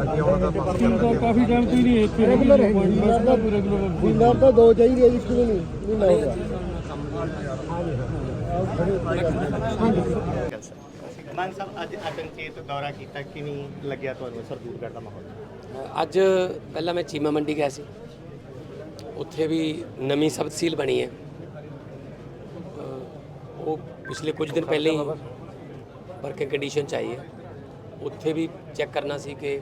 ਕਾਫੀ time ਤੋਂ ਹੀ ਨਹੀਂ ਇੱਥੇ ਰੈਗੂਲਰ ਹੈ ਰੈਗੂਲਰ ਦਾ ਰੈਗੂਲਰ ਜ਼ਿੰਦਾਰ ਤਾਂ ਦੋ ਚਾਹੀਦੀ ਹੈ ਜੀ ਕਿਉਂ ਨਹੀਂ ਨਹੀਂ ਲਾਊਗਾ ਮਾਨ ਸਾਹਿਬ ਅੱਜ ਅਚਨਚੇਤ ਦੌਰਾ ਕੀਤਾ ਕਿਵੇਂ ਲੱਗਿਆ ਤੁਹਾਨੂੰ ਸਰਦੂਲਗੜ੍ਹ ਦਾ ਮਾਹੌਲ? ਅੱਜ ਪਹਿਲਾਂ ਮੈਂ ਚੀਮਾ ਮੰਡੀ ਗਿਆ ਸੀ। ਉੱਥੇ ਵੀ ਨਵੀਂ ਸਬ ਤਹਿਸੀਲ ਬਣੀ ਹੈ। ਉਹ ਪਿਛਲੇ ਕੁਝ ਦਿਨ ਪਹਿਲੇ ਹੀ ਵਰਕਿੰਗ ਕੰਡੀਸ਼ਨ ਚ ਆਈ ਹੈ। ਉੱਥੇ ਵੀ ਚੈੱਕ ਕਰਨਾ ਸੀ ਕਿ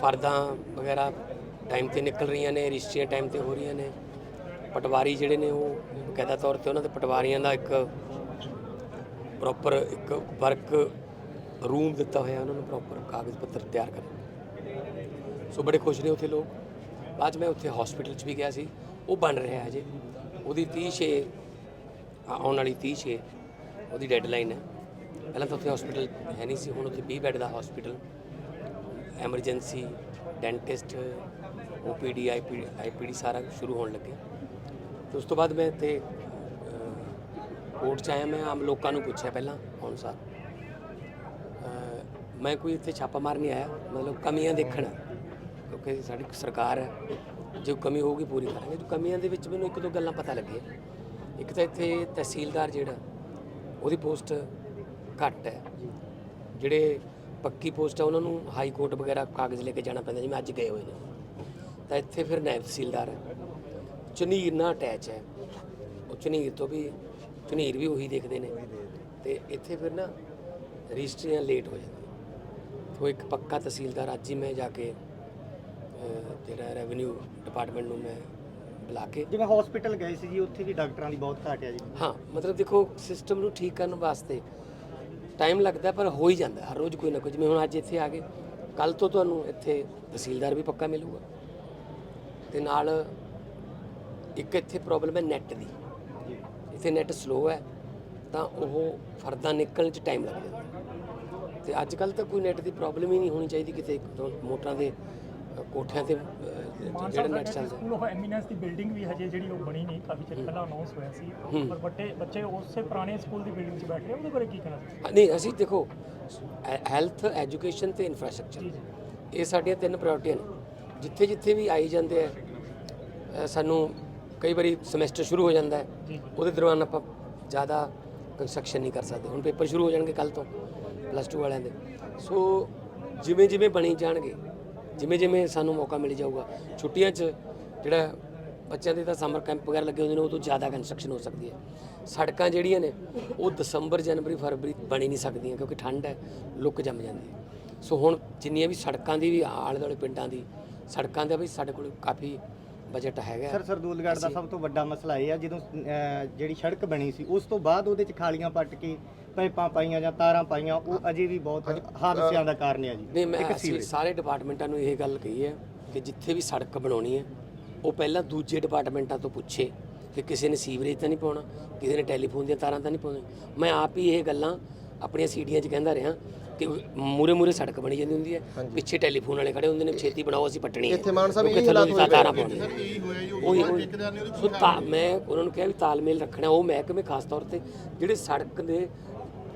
ਫਰਦਾਂ ਵਗੈਰਾ ਟਾਈਮ ਤੇ ਨਿਕਲ ਰਹੀਆਂ ਨੇ ਰਜਿਸਟਰੀਆਂ ਟਾਈਮ ਤੇ ਹੋ ਰਹੀਆਂ ਨੇ। ਪਟਵਾਰੀ ਜਿਹੜੇ ਨੇ ਉਹ ਬਕਾਇਦਾ ਤੌਰ ਤੇ ਉਹਨਾਂ ਦੇ ਪਟਵਾਰੀਆਂ ਦਾ ਇੱਕ ਪ੍ਰੋਪਰ ਇੱਕ ਵਰਕ ਰੂਮ ਦਿੱਤਾ ਹੋਇਆ, ਉਹਨਾਂ ਨੂੰ ਪ੍ਰੋਪਰ ਕਾਗਜ਼ ਪੱਤਰ ਤਿਆਰ ਕਰਨ। ਸੋ ਬੜੇ ਖੁਸ਼ ਨੇ ਉੱਥੇ ਲੋਕ। ਬਾਅਦ 'ਚ ਮੈਂ ਉੱਥੇ ਹਸਪੀਟਲ 'ਚ ਵੀ ਗਿਆ ਸੀ। ਉਹ ਬਣ ਰਿਹਾ ਹੈ ਅਜੇ ਉਹਦੀ 30 ਛੇ, ਆਉਣ ਵਾਲੀ 30 ਛੇ, ਉਹਦੀ ਡੈਡਲਾਈਨ ਹੈ। ਪਹਿਲਾਂ ਤਾਂ ਉੱਥੇ ਹਸਪੀਟਲ ਹੈ ਨਹੀਂ ਸੀ, ਹੁਣ ਉੱਥੇ 20 ਬੈੱਡ ਦਾ hospital emergency dentist OPD IPD IPD ਸਾਰਾ ਸ਼ੁਰੂ ਹੋਣ ਲੱਗੇ। ਤੇ ਉਸ ਤੋਂ ਬਾਅਦ ਮੈਂ ਇੱਥੇ ਕੋਰਟ 'ਚ ਆਇਆ, ਮੈਂ ਆਮ ਲੋਕਾਂ ਨੂੰ ਪੁੱਛਿਆ ਪਹਿਲਾਂ ਹੁਣ ਸਾਰ ਮੈਂ ਕੋਈ ਇੱਥੇ ਛਾਪਾ ਮਾਰ ਨਹੀਂ ਆਇਆ, ਮਤਲਬ ਕਮੀਆਂ ਦੇਖਣ, ਕਿਉਂਕਿ ਸਾਡੀ ਸਰਕਾਰ ਹੈ, ਜੋ ਕਮੀ ਹੋਊਗੀ ਪੂਰੀ ਕਰਾਂਗੇ। ਜੋ ਕਮੀਆਂ ਦੇ ਵਿੱਚ ਮੈਨੂੰ ਇੱਕ ਦੋ ਗੱਲਾਂ ਪਤਾ ਲੱਗੀਆਂ। ਇੱਕ ਤਾਂ ਇੱਥੇ ਤਹਿਸੀਲਦਾਰ ਜਿਹੜਾ, ਉਹਦੀ ਪੋਸਟ ਘੱਟ ਹੈ। ਜਿਹੜੇ ਪੱਕੀ ਪੋਸਟ ਆ ਉਹਨਾਂ ਨੂੰ ਹਾਈ ਕੋਰਟ ਵਗੈਰਾ ਕਾਗਜ਼ ਲੈ ਕੇ ਜਾਣਾ ਪੈਂਦਾ ਜਿਵੇਂ ਅੱਜ ਗਏ ਹੋਏ ਨੇ। ਤਾਂ ਇੱਥੇ ਫਿਰ ਨਾਇਬ ਤਹਿਸੀਲਦਾਰ ਹੈ। ਝਨੀਰ ਨਾਲ ਅਟੈਚ ਹੈ। ਉਹ ਝਨੀਰ ਤੋਂ ਵੀ ਝਨੀਰ ਵੀ ਉਹੀ ਦੇਖਦੇ ਨੇ। ਤੇ ਇੱਥੇ ਫਿਰ ਨਾ ਰਜਿਸਟਰੀਆਂ ਲੇਟ ਹੋ ਜਾਂਦੀਆਂ। ਤੋਂ ਇੱਕ ਪੱਕਾ ਤਹਿਸੀਲਦਾਰ ਅੱਜ ਹੀ ਮੈਂ ਜਾ ਕੇ ਜਿਹੜਾ ਰੈਵਨਿਊ ਡਿਪਾਰਟਮੈਂਟ ਨੂੰ ਮੈਂ ਬੁਲਾ ਕੇ ਜਿਵੇਂ ਹਸਪੀਟਲ ਗਏ ਸੀ ਜੀ ਉੱਥੇ ਵੀ ਡਾਕਟਰਾਂ ਦੀ ਬਹੁਤ ਘਾਟ ਹੈ ਜੀ। ਹਾਂ ਮਤਲਬ ਦੇਖੋ ਸਿਸਟਮ ਨੂੰ ਠੀਕ ਕਰਨ ਵਾਸਤੇ ਟਾਈਮ ਲੱਗਦਾ ਪਰ ਹੋ ਹੀ ਜਾਂਦਾ ਹਰ ਰੋਜ਼ ਕੋਈ ਨਾ ਕੋਈ ਜਿਵੇਂ ਹੁਣ ਅੱਜ ਇੱਥੇ ਆ ਗਏ ਕੱਲ ਤੋਂ ਤੁਹਾਨੂੰ ਇੱਥੇ ਤਹਿਸੀਲਦਾਰ ਵੀ ਪੱਕਾ ਮਿਲੂਗਾ। ਤੇ ਨਾਲ ਇੱਕ ਇੱਥੇ ਪ੍ਰੋਬਲਮ ਹੈ ਨੈੱਟ ਦੀ। ਇੱਥੇ ਨੈੱਟ ਸਲੋ ਹੈ ਤਾਂ ਉਹ ਫਰਦਾਂ ਨਿਕਲਣ 'ਚ ਟਾਈਮ ਲੱਗ ਜਾਂਦਾ ਤੇ ਅੱਜ ਕੱਲ ਤਾਂ ਕੋਈ ਨੈੱਟ ਦੀ ਪ੍ਰੋਬਲਮ ਹੀ ਨਹੀਂ ਹੋਣੀ ਚਾਹੀਦੀ ਕਿਤੇ ਮੋਟਰਾਂ ਦੇ ਕੋਠਿਆਂ ਤੇ ਅ, ਸਕੂਲ ਆਫ ਐਮੀਨੈਂਸ ਦੀ ਬਿਲਡਿੰਗ ਵੀ ਹਜੇ ਜਿਹੜੀ ਉਹ ਬਣੀ ਨਹੀਂ ਕਾਫੀ ਚਿਰ ਪਹਿਲਾਂ ਅਨਾਉਂਸ ਹੋਇਆ ਸੀ। ਪਰ ਬੱਟੇ ਬੱਚੇ ਉਸੇ ਪੁਰਾਣੇ ਸਕੂਲ ਦੀ ਬਿਲਡਿੰਗ 'ਚ ਬੈਠ ਰਹੇ ਉਹਦੇ ਬਾਰੇ ਕੀ ਕਹਿਣਾ ਹਾਂ, ਨਹੀਂ ਅਸੀਂ ਦੇਖੋ ਹੈਲਥ ਐਜੂਕੇਸ਼ਨ ਤੇ ਇਨਫਰਾਸਟ੍ਰਕਚਰ ਇਹ ਸਾਡੀਆਂ ਤਿੰਨ ਪ੍ਰਾਇੋਰਟੀਆਂ ਨੇ। ਜਿੱਥੇ ਜਿੱਥੇ ਵੀ ਆਈ ਜਾਂਦੇ ਆ ਸਾਨੂੰ ਕਈ ਵਾਰੀ ਸਮੈਸਟਰ ਸ਼ੁਰੂ ਹੋ ਜਾਂਦਾ ਹੈ। ਉਹਦੇ ਦੌਰਾਨ ਆਪਾਂ ਜ਼ਿਆਦਾ ਕੰਸਟਰਕਸ਼ਨ ਨਹੀਂ ਕਰ ਸਕਦੇ। ਹੁਣ ਪੇਪਰ ਸ਼ੁਰੂ ਹੋ ਜਾਣਗੇ ਕੱਲ ਤੋਂ ਪਲੱਸ 2 ਵਾਲਿਆਂ ਦੇ। ਸੋ ਜਿਵੇਂ ਜਿਵੇਂ ਬਣੀ ਜਾਣਗੇ ਜਿਵੇਂ ਜਿਵੇਂ ਸਾਨੂੰ ਮੌਕਾ ਮਿਲ ਜਾਊਗਾ, ਛੁੱਟੀਆਂ 'ਚ ਜਿਹੜਾ ਬੱਚਿਆਂ ਦੇ ਤਾਂ ਸਮਰ ਕੈਂਪ ਵਗੈਰਾ ਲੱਗੇ ਹੁੰਦੇ ਨੇ, ਉਹ ਤੋਂ ਜ਼ਿਆਦਾ ਕੰਸਟਰਕਸ਼ਨ ਹੋ ਸਕਦੀ ਹੈ। ਸੜਕਾਂ ਜਿਹੜੀਆਂ ਨੇ, ਉਹ ਦਸੰਬਰ, ਜਨਵਰੀ, ਫਰਵਰੀ ਬਣੀ ਨਹੀਂ ਸਕਦੀਆਂ ਕਿਉਂਕਿ ਠੰਡ ਹੈ, ਲੁੱਕ ਜੰਮ ਜਾਂਦੀ ਹੈ। ਸੋ ਹੁਣ ਜਿੰਨੀਆਂ ਵੀ ਸੜਕਾਂ ਦੀ ਵੀ ਆਲੇ ਦੁਆਲੇ ਪਿੰਡਾਂ ਦੀ, ਸੜਕਾਂ ਦਾ ਵੀ ਸਾਡੇ ਕੋਲ ਕਾਫੀ ਬਜਟ ਹੈਗਾ। ਸਰ ਸਰਦੂਲਗੜ੍ਹ ਦਾ ਸਭ ਤੋਂ ਵੱਡਾ ਮਸਲਾ ਇਹ ਆ ਜਦੋਂ ਅਹ, ਜਿਹੜੀ ਸੜਕ ਬਣੀ ਸੀ ਉਸ ਤੋਂ ਬਾਅਦ ਉਹਦੇ ਚ ਖਾਲੀਆਂ ਪੱਟ ਕੇ ਪਾਈਪਾਂ ਪਾਈਆਂ ਜਾਂ ਤਾਰਾਂ ਪਾਈਆਂ ਉਹ ਅਜੇ ਵੀ ਬਹੁਤ ਹਾਦਸਿਆਂ ਦਾ ਕਾਰਨ ਹੈ ਜੀ। ਨਹੀਂ ਮੈਂ ਅਸੀਂ ਸਾਰੇ ਡਿਪਾਰਟਮੈਂਟਾਂ ਨੂੰ ਇਹ ਗੱਲ ਕਹੀ ਹੈ ਕਿ ਜਿੱਥੇ ਵੀ ਸੜਕ ਬਣਾਉਣੀ ਹੈ ਉਹ ਪਹਿਲਾਂ ਦੂਜੇ ਡਿਪਾਰਟਮੈਂਟਾਂ ਤੋਂ ਪੁੱਛੇ ਕਿ ਕਿਸੇ ਨੇ ਸੀਵਰੇਜ ਤਾਂ ਨਹੀਂ ਪਾਉਣਾ ਕਿਸੇ ਨੇ ਟੈਲੀਫੋਨ ਦੀਆਂ ਤਾਰਾਂ ਤਾਂ ਨਹੀਂ ਪਾਉਣੀਆਂ। ਮੈਂ ਆਪ ਹੀ ਇਹ ਗੱਲਾਂ ਆਪਣੀਆਂ ਸੀਡੀਆਂ 'ਚ ਕਹਿੰਦਾ ਰਿਹਾ ਕਿ ਮੂਰੇ ਮੂਰੇ ਸੜਕ ਬਣੀ ਜਾਂਦੀ ਹੁੰਦੀ ਹੈ। ਪਿੱਛੇ ਟੈਲੀਫੋਨ ਵਾਲੇ ਖੜੇ ਹੁੰਦੇ ਨੇ ਛੇਤੀ ਬਣਾਓ ਅਸੀਂ ਪੱਟਣੀ ਹੈ। ਇੱਥੇ ਮਾਨ ਸਾਹਿਬ ਇਹੀ ਹਾਲਾਤ ਦੀ ਤਾਰਾਂ ਪਾਉਣੀਆਂ ਉਹੀ ਉਹੀ ਸੋ ਤਾਂ ਮੈਂ ਉਹਨਾਂ ਨੂੰ ਕਿਹਾ ਵੀ ਤਾਲਮੇਲ ਰੱਖਣਾ ਉਹ ਮਹਿਕਮੇ ਖਾਸ ਤੌਰ ਤੇ ਜਿਹੜੇ ਸੜਕ ਦੇ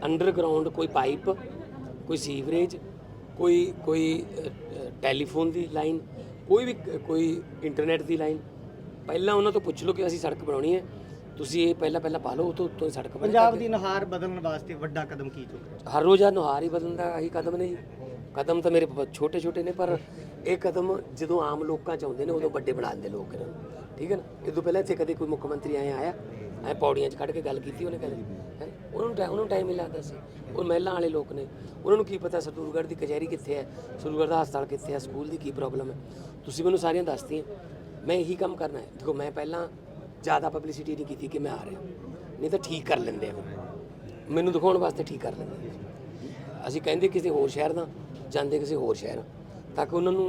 ਅੰਡਰਗਰਾਉਂਡ ਕੋਈ ਪਾਈਪ ਕੋਈ ਸੀਵਰੇਜ ਕੋਈ ਕੋਈ ਟੈਲੀਫੋਨ ਦੀ ਲਾਈਨ ਕੋਈ ਵੀ ਕੋਈ ਇੰਟਰਨੈਟ ਦੀ ਲਾਈਨ ਪਹਿਲਾਂ ਉਹਨਾਂ ਤੋਂ ਪੁੱਛ ਲਓ ਕਿ ਅਸੀਂ ਸੜਕ ਬਣਾਉਣੀ ਹੈ। ਤੁਸੀਂ ਇਹ ਪਹਿਲਾਂ ਪਹਿਲਾਂ ਪਾ ਲਓ ਉਹ ਤੋਂ ਹੀ ਸੜਕ ਬਣੇ ਪੰਜਾਬ ਦੀ ਨਹਾਰ ਬਦਲਣ ਵਾਸਤੇ ਵੱਡਾ ਕਦਮ ਕੀ ਚੁੱਕਿਆ ਹਰ ਰੋਜ਼ ਆ ਨੁਹਾਰ ਹੀ ਬਦਲਣ ਦਾ ਆਹੀ ਕਦਮ ਨੇ ਜੀ। ਕਦਮ ਤਾਂ ਮੇਰੇ ਛੋਟੇ ਛੋਟੇ ਨੇ ਪਰ ਇਹ ਕਦਮ ਜਦੋਂ ਆਮ ਲੋਕਾਂ ਚ ਆਉਂਦੇ ਨੇ ਉਦੋਂ ਵੱਡੇ ਬਣਾ ਦਿੰਦੇ ਲੋਕ ਇਹਨਾਂ ਨੂੰ। ਠੀਕ ਹੈ ਨਾ? ਇਹ ਤੋਂ ਪਹਿਲਾਂ ਇੱਥੇ ਕਦੇ ਕੋਈ ਮੁੱਖ ਮੰਤਰੀ ਆਇਆ ਆਇਆ ਐ ਪੌੜੀਆਂ 'ਚ ਖੜ ਕੇ ਗੱਲ ਕੀਤੀ ਉਹਨੇ ਕਦੇ? ਹੈਂ? ਉਹਨਾਂ ਨੂੰ ਟੈ- ਉਹਨਾਂ ਨੂੰ ਟਾਈਮ ਹੀ ਲੱਗਦਾ ਸੀ। ਉਹ ਮਹਿਲਾਂ ਵਾਲੇ ਲੋਕ ਨੇ। ਉਹਨਾਂ ਨੂੰ ਕੀ ਪਤਾ ਸਰਦੂਲਗੜ੍ਹ ਦੀ ਕਚਹਿਰੀ ਕਿੱਥੇ ਹੈ ਸਰਦੂਲਗੜ੍ਹ ਦਾ ਹਸਪਤਾਲ ਕਿੱਥੇ ਹੈ ਸਕੂਲ ਦੀ ਕੀ ਪ੍ਰੋਬਲਮ ਹੈ। ਤੁਸੀਂ ਮੈਨੂੰ ਸਾਰੀਆਂ ਦੱਸਤੀਆਂ। ਮੈਂ ਇਹੀ ਕੰਮ ਕਰਨਾ ਹੈ। ਦੇਖੋ ਮੈਂ ਪਹਿਲਾਂ ਜ਼ਿਆਦਾ ਪਬਲਿਸਿਟੀ ਨਹੀਂ ਕੀਤੀ ਕਿ ਮੈਂ ਆ ਰਿਹਾ ਨਹੀਂ ਤਾਂ ਠੀਕ ਕਰ ਲੈਂਦੇ ਆ। ਮੈਨੂੰ ਦਿਖਾਉਣ ਵਾਸਤੇ ਠੀਕ ਕਰ ਲੈਂਦੇ ਆ। ਅਸੀਂ ਕਹਿੰਦੇ ਕਿਸੇ ਹੋਰ ਸ਼ਹਿਰ ਦਾ ਜਾਂਦੇ ਕਿਸੇ ਹੋਰ ਸ਼ਹਿਰ ਤਾਂ ਕਿ ਉਹਨਾਂ ਨੂੰ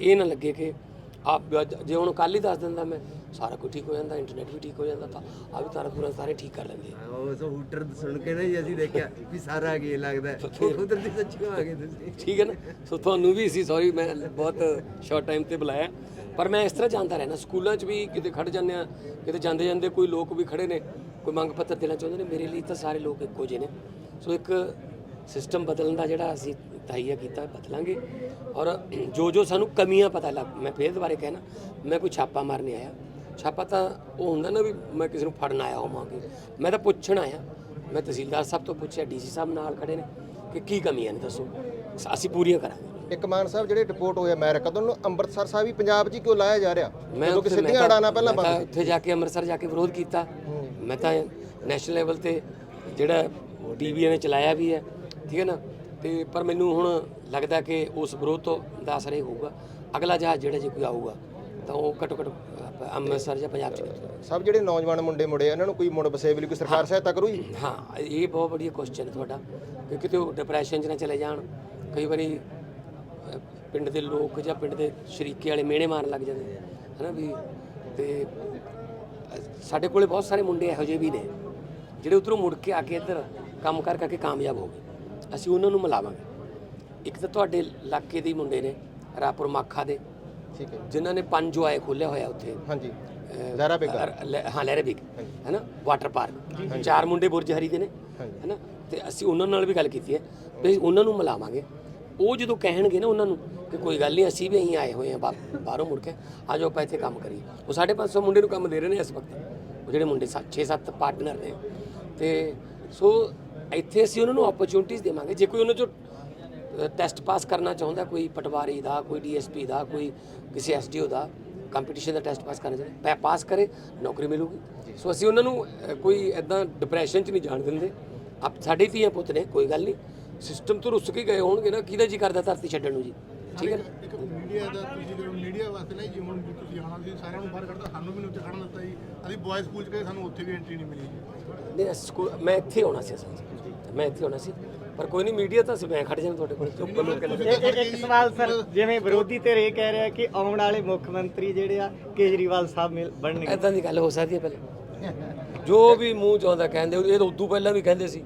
ਇਹ ਨਾ ਲੱਗੇ ਕਿ ਆਪ ਜੇ ਹੁਣ ਕੱਲ ਹੀ ਦੱਸ ਦਿੰਦਾ ਮੈਂ ਸਾਰਾ ਕੁਝ ਠੀਕ ਹੋ ਜਾਂਦਾ ਇੰਟਰਨੈਟ ਵੀ ਠੀਕ ਹੋ ਜਾਂਦਾ ਤਾਂ ਆ ਵੀ ਤਾਰਾ ਪੂਰਾ ਸਾਰੇ ਠੀਕ ਕਰ ਲੈਂਦੇ ਆ। ਉਹ ਸੋ ਹੂਟਰ ਸੁਣ ਕੇ ਨਾ ਜੀ ਅਸੀਂ ਦੇਖਿਆ ਵੀ ਸਾਰਾ ਕੀ ਲੱਗਦਾ ਹੈ। ਉਧਰ ਦੀ ਸੱਚੀ ਆ ਗਏ ਤੁਸੀਂ ਠੀਕ ਹੈ ਨਾ ਸੋ ਤੁਹਾਨੂੰ ਵੀ ਸੀ ਸੌਰੀ ਮੈਂ ਬਹੁਤ ਸ਼ਾਰਟ ਟਾਈਮ ਤੇ ਬੁਲਾਇਆ ਪਰ ਮੈਂ ਇਸ ਤਰ੍ਹਾਂ ਜਾਂਦਾ ਰਹਿਣਾ ਸਕੂਲਾਂ 'ਚ ਵੀ ਕਿਤੇ ਖੜ ਜਾਂਦੇ ਆ ਕਿਤੇ ਜਾਂਦੇ ਜਾਂਦੇ ਕੋਈ ਲੋਕ ਵੀ ਖੜੇ ਨੇ, ਕੋਈ ਮੰਗ ਪੱਤਰ ਦੇਣਾ ਚਾਹੁੰਦੇ ਨੇ, ਮੇਰੇ ਲਈ ਤਾਂ ਸਾਰੇ ਲੋਕ ਇੱਕੋ ਜਿਹੇ ਨੇ। ਸੋ ਇੱਕ ਸਿਸਟਮ ਬਦਲਣ ਦਾ ਜਿਹੜਾ ਅਸੀਂ ਵਕਤ ਕੀਤਾ, ਬਦਲਾਂਗੇ। ਔਰ ਜੋ ਜੋ ਸਾਨੂੰ ਕਮੀਆਂ ਪਤਾ ਲੱਗ, ਮੈਂ ਫੇਰ ਦੁਬਾਰੇ ਕਹਿਣਾ, ਮੈਂ ਕੋਈ ਛਾਪਾ ਮਾਰਨੇ ਆਇਆ। ਛਾਪਾ ਤਾਂ ਉਹ ਹੁੰਦਾ ਨਾ ਵੀ ਮੈਂ ਕਿਸੇ ਨੂੰ ਫੜਨ ਆਇਆ ਹੋਵਾਂਗੀ। ਮੈਂ ਤਾਂ ਪੁੱਛਣ ਆਇਆ। ਮੈਂ ਤਹਿਸੀਲਦਾਰ ਸਾਹਿਬ ਤੋਂ ਪੁੱਛਿਆ, ਡੀਸੀ ਸਾਹਿਬ ਨਾਲ ਖੜੇ ਨੇ ਕਿ ਕੀ ਕਮੀਆਂ ਨੇ ਦੱਸੋ। ਅਸੀਂ ਪੂਰੀਆਂ ਕਰਾਂਗੇ। ਇੱਕ ਮਾਨ ਸਾਹਿਬ ਜਿਹੜੇ ਡਿਪੋਰਟ ਹੋਏ ਅਮਰੀਕਾ ਤੋਂ ਉਹਨੂੰ ਅੰਮ੍ਰਿਤਸਰ ਸਾਹਿਬ ਹੀ ਪੰਜਾਬ 'ਚ ਹੀ ਕਿਉਂ ਲਾਇਆ ਜਾ ਰਿਹਾ? ਮੈਂ ਕਿਉਂਕਿ ਉੱਥੇ- ਮੈਂ ਸਿੱਧੀਆਂ ਤਾਂ- ਅੜਾਣਾ ਪਹਿਲਾਂ ਮੈਂ ਤਾਂ ਬੰਦ ਉੱਥੇ ਜਾ ਕੇ ਅੰਮ੍ਰਿਤਸਰ ਜਾ ਕੇ ਵਿਰੋਧ ਕੀਤਾ। ਮੈਂ ਤਾਂ ਨੈਸ਼ਨਲ ਲੈਵਲ ਤੇ ਜਿਹੜਾ ਟੀਵੀ ਨੇ ਚਲਾਇਆ ਵੀ ਹੈ ਠੀਕ ਹੈ ਨਾ? ਤੇ ਪਰ ਮੈਨੂੰ ਹੁਣ ਲੱਗਦਾ ਕਿ ਉਸ ਵਿਰੋਧ ਤੋਂ ਦਾ ਅਸਰ ਇਹ ਹੋਊਗਾ। ਅਗਲਾ ਜਹਾਜ਼ ਜਿਹੜਾ ਜੇ ਕੋਈ ਆਊਗਾ ਤਾਂ ਉਹ ਘੱਟੋ ਘੱਟ ਅ, ਅੰਮ੍ਰਿਤਸਰ ਜਾਂ ਪੰਜਾਬ ਚ ਨਿਕਲੂਗਾ। ਸਭ ਜਿਹੜੇ ਨੌਜਵਾਨ ਮੁੰਡੇ ਮੁੰਡੇ ਇਹਨਾਂ ਨੂੰ ਕੋਈ ਮੁੜ ਵਸੇ ਲਈ ਕੋਈ ਸਰਕਾਰ ਸਹਾਇਤਾ ਕਰੂ ਜੀ ਹਾਂ ਇਹ ਬਹੁਤ ਵਧੀਆ ਕੁਐਸਚਨ ਤੁਹਾਡਾ ਕਿ ਕਿਤੇ ਉਹ ਡਿਪਰੈਸ਼ਨ 'ਚ ਨਾ ਚਲੇ ਜਾਣ। ਕਈ ਵਾਰੀ ਪਿੰਡ ਦੇ ਲੋਕ ਜਾਂ ਪਿੰਡ ਦੇ ਸ਼ਰੀਕੇ ਵਾਲੇ ਮਿਹਣੇ ਮਾਰਨ ਲੱਗ ਜਾਂਦੇ ਹਨਾ ਵੀ ਤੇ ਸਾਡੇ ਕੋਲੇ ਬਹੁਤ ਸਾਰੇ ਮੁੰਡੇ ਇਹੋ ਜਿਹੇ ਵੀ ਨੇ ਜਿਹੜੇ ਉਧਰੋਂ ਮੁੜ ਕੇ ਆ ਕੇ ਇੱਧਰ ਕੰਮ ਕਰ ਕਰਕੇ ਕਾਮਯਾਬ ਹੋ ਗਏ। ਅਸੀਂ ਉਹਨਾਂ ਨੂੰ ਮਿਲਾਵਾਂਗੇ। ਇੱਕ ਤਾਂ ਤੁਹਾਡੇ ਇਲਾਕੇ ਦੇ ਹੀ ਮੁੰਡੇ ਨੇ ਰਾਪੁਰ ਮਾਖਾ ਦੇ ਠੀਕ ਹੈ ਜਿਨ੍ਹਾਂ ਨੇ ਪੰਜ ਆਏ ਖੋਲਿਆ ਹੋਇਆ ਉੱਥੇ। ਹਾਂਜੀ। ਅਹ, ਜ਼ਾਰਾ ਬੇਗਾ। ਹਾਂ ਲਹਿਰਾ ਬਿਗ ਹੈਨਾ? Water park. ਚਾਰ ਮੁੰਡੇ ਬੁਰਜ ਹਰੀ ਦੇ ਨੇ ਹੈਨਾ? ਤੇ ਅਸੀਂ ਉਹਨਾਂ ਨਾਲ ਵੀ ਗੱਲ ਕੀਤੀ ਹੈ ਵੀ ਉਹਨਾਂ ਨੂੰ ਮਿਲਾਵਾਂਗੇ। ਉਹ ਜਦੋਂ ਕਹਿਣਗੇ ਨਾ ਉਹਨਾਂ ਨੂੰ ਕਿ ਕੋਈ ਗੱਲ ਨਹੀਂ, ਅਸੀਂ ਵੀ અહીં ਆਏ ਹੋਏ ਹਾਂ, ਬਾ- ਬਾਹਰੋਂ ਮੁੜ ਕੇ ਆ ਜਾਓ, ਆਪਾਂ ਇੱਥੇ ਕੰਮ ਕਰੀਏ। ਉਹ 550 ਮੁੰਡੇ ਨੂੰ ਕੰਮ ਦੇ ਰਹੇ ਨੇ ਇਸ ਵਕਤ। ਉਹ ਜਿਹੜੇ ਮੁੰਡੇ 6-7 ਪਾਰਟਨਰ ਨੇ। ਤੇ ਸੋ ਇੱਥੇ ਅਸੀਂ ਉਹਨਾਂ ਨੂੰ ਓਪਰਚੁਨਿਟੀਜ਼ ਦੇਵਾਂਗੇ। ਜੇ ਕੋਈ ਉਹਨਾਂ ਚੋਂ ਟੈਸਟ ਪਾਸ ਕਰਨਾ ਚਾਹੁੰਦਾ, ਕੋਈ ਪਟਵਾਰੀ ਦਾ, ਕੋਈ ਡੀਐਸਪੀ ਦਾ, ਕੋਈ ਕਿਸੇ ਐਸਡੀਓ ਦਾ ਕੰਪੀਟੀਸ਼ਨ ਦਾ ਟੈਸਟ ਪਾਸ ਕਰਨਾ ਚਾਹੁੰਦਾ, ਪੈ ਪਾਸ ਕਰੇ, ਨੌਕਰੀ ਮਿਲੂਗੀ। ਸੋ ਅਸੀਂ ਉਹਨਾਂ ਨੂੰ ਕੋਈ ਐਦਾਂ ਡਿਪਰੈਸ਼ਨ 'ਚ ਨਹੀਂ ਜਾਣ ਦਿੰਦੇ। ਆਪ, ਸਾਡੇ ਧੀਆਂ ਪੁੱਤ ਨੇ, ਕੋਈ ਗੱਲ ਨਹੀਂ। ਸਿਸਟਮ ਤੋਂ ਰੁੱਸ ਕੇ ਗਏ ਹੋਣਗੇ ਨਾ ਕਿਹਦਾ ਜੀ ਕਰਦਾ ਧਰਤੀ ਛੱਡਣ ਨੂੰ ਜੀ? ਠੀਕ ਹੈ ਨਾ? ਇੱਕ ਮੀਡੀਆ ਦਾ ਤੁਸੀਂ ਜਦੋਂ ਮੀਡੀਆ ਵਾਸਤੇ ਨਾ ਜੀ ਹੁਣ ਵੀ ਤੁਸੀਂ ਆਉਣਾ ਸੀ ਸਾਰਿਆਂ ਨੂੰ ਬਾਹਰ ਕੱਢਦਾ ਸਾਨੂੰ ਵੀ ਨਹੀਂ ਉੱਥੇ ਖੜਨ ਦਿੱਤਾ ਜੀ। ਅਸੀਂ ਬॉयਜ਼ ਸਕੂਲ ਚ ਗਏ ਸਾਨੂੰ ਉੱਥੇ ਵੀ ਐਂਟਰੀ ਨਹੀਂ ਮਿਲੀ ਜੀ। ਨਹੀਂ ਅਸੀਂ ਸਕੂਲ ਮੈਂ ਇੱਥੇ ਆਉਣਾ ਸੀ ਅਸਲ 'ਚ। ਮੈਂ ਇੱਥੇ ਆਉਣਾ ਸੀ। ਪਰ ਕੋਈ ਨਹੀਂ ਮੀਡੀਆ ਤਾਂ ਮੈਂ ਖੜ ਜਾਣਾ ਤੁਹਾਡੇ ਕੋਲ ਚੁੱਪ ਲੋਕ ਇੱਕ ਇੱਕ ਸਵਾਲ ਸਰ ਜਿਵੇਂ ਵਿਰੋਧੀ ਧਿਰ ਇਹ ਕਹਿ ਰਿਹਾ ਕਿ ਆਉਣ ਵਾਲੇ ਮੁੱਖ ਮੰਤਰੀ ਜਿਹੜੇ ਆ ਕੇਜਰੀਵਾਲ ਸਾਹਿਬ ਮਿਲ ਬਣਨਗੇ। ਐਦਾਂ ਦੀ ਗੱਲ ਹੋ ਸਕਦੀ ਹੈ ਪਹਿਲਾਂ। ਜੋ ਵੀ ਮੂੰਹ ਚਾਹੁੰਦਾ ਕਹਿੰਦੇ ਇਹ ਤਾਂ ਉਦੋਂ ਪਹਿਲਾਂ ਵੀ ਕਹਿੰਦੇ ਸੀ।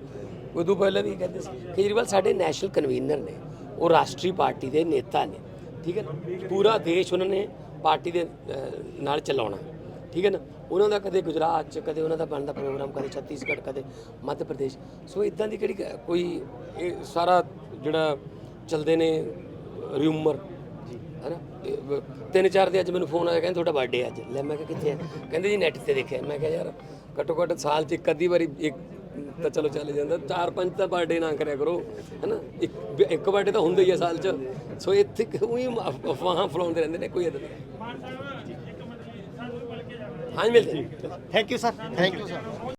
ਉਦੋਂ ਪਹਿਲਾਂ ਵੀ ਕਹਿੰਦੇ ਸੀ, ਕੇਜਰੀਵਾਲ ਸਾਡੇ ਨੈਸ਼ਨਲ ਕਨਵੀਨਰ ਨੇ, ਉਹ ਰਾਸ਼ਟਰੀ ਪਾਰਟੀ ਦੇ ਨੇਤਾ ਨੇ, ਠੀਕ ਹੈ ਨਾ? ਪੂਰਾ ਦੇਸ਼ ਉਹਨਾਂ ਨੇ ਪਾਰਟੀ ਦੇ ਨਾਲ ਚਲਾਉਣਾ, ਠੀਕ ਹੈ ਨਾ? ਉਹਨਾਂ ਦਾ ਕਦੇ ਗੁਜਰਾਤ ਚ, ਕਦੇ ਉਹਨਾਂ ਦਾ ਬਣਦਾ ਪ੍ਰੋਗਰਾਮ, ਕਦੇ ਛੱਤੀਸਗੜ੍ਹ, ਕਦੇ ਮੱਧ ਪ੍ਰਦੇਸ਼, ਸੋ ਇਦਾਂ ਦੀ ਕਿਹੜੀ ਕੋਈ ਇਹ ਸਾਰਾ ਜਿਹੜਾ ਚਲਦੇ ਨੇ ਰਿਊਮਰ ਹੈਨਾ ਇਹ ਵ- ਤਿੰਨ ਚਾਰ ਦੇ ਅੱਜ ਮੈਨੂੰ ਫੋਨ ਆਇਆ, ਕਹਿੰਦੇ ਤੁਹਾਡਾ ਬਰਥਡੇ ਅੱਜ। ਲੈ ਮੈਂ ਕਿਹਾ ਕਿੱਥੇ ਹੈ ਕਹਿੰਦੇ ਜੀ ਨੈਟ ਤੇ ਦੇਖਿਆ। ਮੈਂ ਕਿਹਾ ਯਾਰ, ਘੱਟੋ ਘੱਟ ਸਾਲ 'ਚ ਇੱਕ ਅੱਧੀ ਵਾਰੀ ਇੱਕ ਤਾਂ ਚਲੋ ਚੱਲ ਜਾਂਦਾ। ਚਾਰ ਪੰਜ ਤਾਂ ਬਰਥਡੇ ਨਾ ਕਰਿਆ ਕਰੋ ਹੈਨਾ? ਇੱਕ ਇੱਕ ਬਰਥਡੇ ਤਾਂ ਹੁੰਦਾ ਹੀ ਆ ਸਾਲ 'ਚ। ਸੋ ਇੱਥੇ ਉਹੀ ਅਫਵਾਹਾਂ ਫਲਾਉਂਦੇ ਰਹਿੰਦੇ ਨੇ ਕੋਈ ਇਦਾਂ ਹਾਂ। ਮਿਲਦੇ thank you sir thank you sir